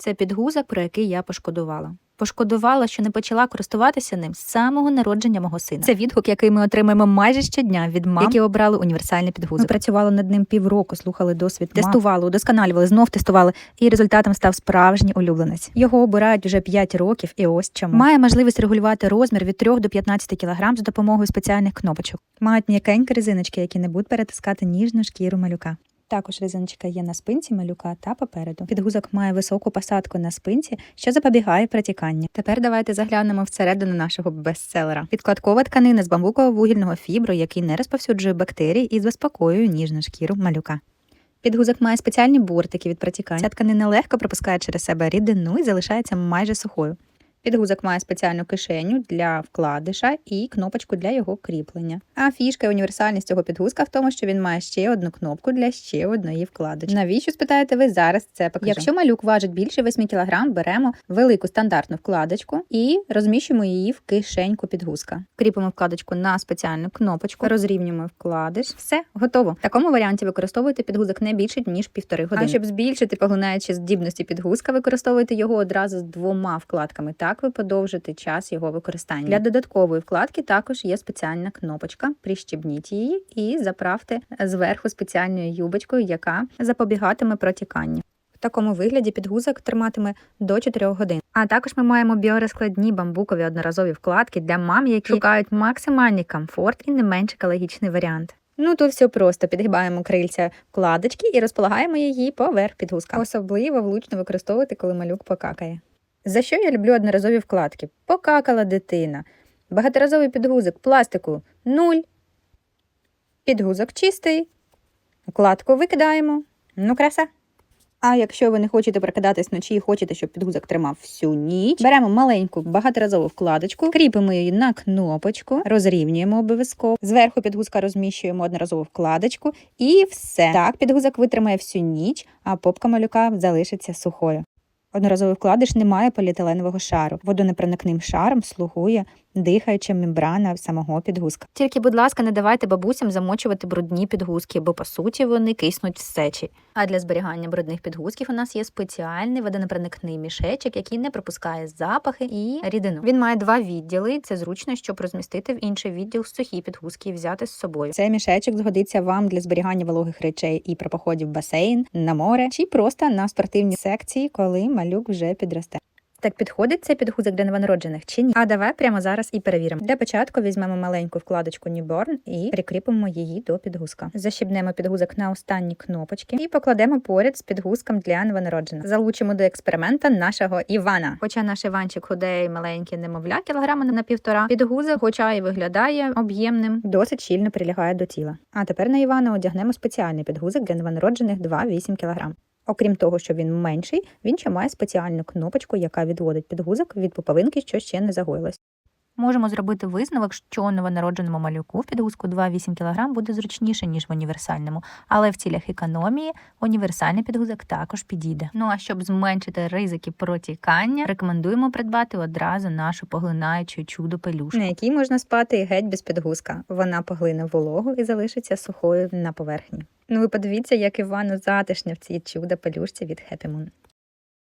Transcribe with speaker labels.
Speaker 1: Це підгузок, про який я пошкодувала. Пошкодувала, що не почала користуватися ним з самого народження мого сина. Це відгук, який ми отримаємо майже щодня від мам, які обрали універсальний підгузок. Ми працювали над ним півроку, слухали досвід, тестували, удосконалювали, знов тестували, і результатом став справжній улюбленець. Його обирають вже 5 років, і ось чому має можливість регулювати розмір від 3 до 15 кг за допомогою спеціальних кнопочок. Мають м'якенькі резиночки, які не будуть перетискати ніжну шкіру малюка. Також резиночка є на спинці малюка та попереду. Підгузок має високу посадку на спинці, що запобігає протіканню. Тепер давайте заглянемо всередину нашого бестселера. Підкладкова тканина з бамбуково-вугільного фібру, який не розповсюджує бактерії і заспокоює ніжну шкіру малюка. Підгузок має спеціальні бортики від протікання. Ця тканина легко пропускає через себе рідину і залишається майже сухою. Підгузок має спеціальну кишеню для вкладиша і кнопочку для його кріплення. А фішка і універсальність цього підгузка в тому, що він має ще одну кнопку для ще одної вкладочки. Навіщо спитаєте ви зараз це покажу? Якщо малюк важить більше 8 кг, беремо велику стандартну вкладочку і розміщуємо її в кишеньку підгузка. Кріпимо вкладочку на спеціальну кнопочку, розрівнюємо вкладиш. Все готово. В такому варіанті використовуйте підгузок не більше ніж півтори години. А щоб збільшити поглинаючі здібності підгузка, використовуйте його одразу з двома вкладками. Так ви подовжите час його використання. Для додаткової вкладки також є спеціальна кнопочка. Прищібніть її і заправте зверху спеціальною юбочкою, яка запобігатиме протіканню. В такому вигляді підгузок триматиме до 4 годин. А також ми маємо біорозкладні бамбукові одноразові вкладки для мам, які шукають максимальний комфорт і не менш екологічний варіант. Ну тут все просто підгибаємо крильця вкладочки і розполагаємо її поверх підгузка. Особливо влучно використовувати, коли малюк покакає. За що я люблю одноразові вкладки? Покакала дитина. Багаторазовий підгузок пластику 0. Підгузок чистий. Вкладку викидаємо. Ну, краса. А якщо ви не хочете прокидатись вночі і хочете, щоб підгузок тримав всю ніч, беремо маленьку багаторазову вкладочку, кріпимо її на кнопочку, розрівнюємо обов'язково. Зверху підгузка розміщуємо одноразову вкладочку і все. Так, підгузок витримає всю ніч, а попка малюка залишиться сухою. Одноразовий вкладиш не має поліетиленового шару. Водонепроникним шаром слугує дихаюча мембрана самого підгузка. Тільки, будь ласка, не давайте бабусям замочувати брудні підгузки, бо по суті вони киснуть в сечі. А для зберігання брудних підгузків у нас є спеціальний водонепроникний мішечок, який не пропускає запахи і рідину. Він має два відділи. Це зручно, щоб розмістити в інший відділ сухі підгузки і взяти з собою. Цей мішечок згодиться вам для зберігання вологих речей і при поході в басейн, на море чи просто на спортивні секції, коли малюк вже підросте. Так підходить цей підгузок для новонароджених чи ні? А давай прямо зараз і перевіримо. Для початку візьмемо маленьку вкладочку Newborn і прикріпимо її до підгузка. Защібнемо підгузок на останні кнопочки і покладемо поряд з підгузком для новонароджених. Залучимо до експеримента нашого Івана. Хоча наш Іванчик худий, маленький, немовля, кілограма на півтора, підгузок, хоча і виглядає об'ємним, досить щільно прилягає до тіла. А тепер на Івана одягнемо спеціальний підгузок для новонароджених 2-8 кг. Окрім того, що він менший, він ще має спеціальну кнопочку, яка відводить підгузок від пуповинки, що ще не загоїлась. Можемо зробити висновок, що новонародженому малюку в підгузку 2-8 кг буде зручніше, ніж в універсальному, але в цілях економії універсальний підгузок також підійде. Ну а щоб зменшити ризики протікання, рекомендуємо придбати одразу нашу поглинаючу чудо пелюшку, на якій можна спати геть без підгузка. Вона поглине вологу і залишиться сухою на поверхні. Ну ви подивіться, як Івану затишно в цій чудо пелюшці від Happy Moon.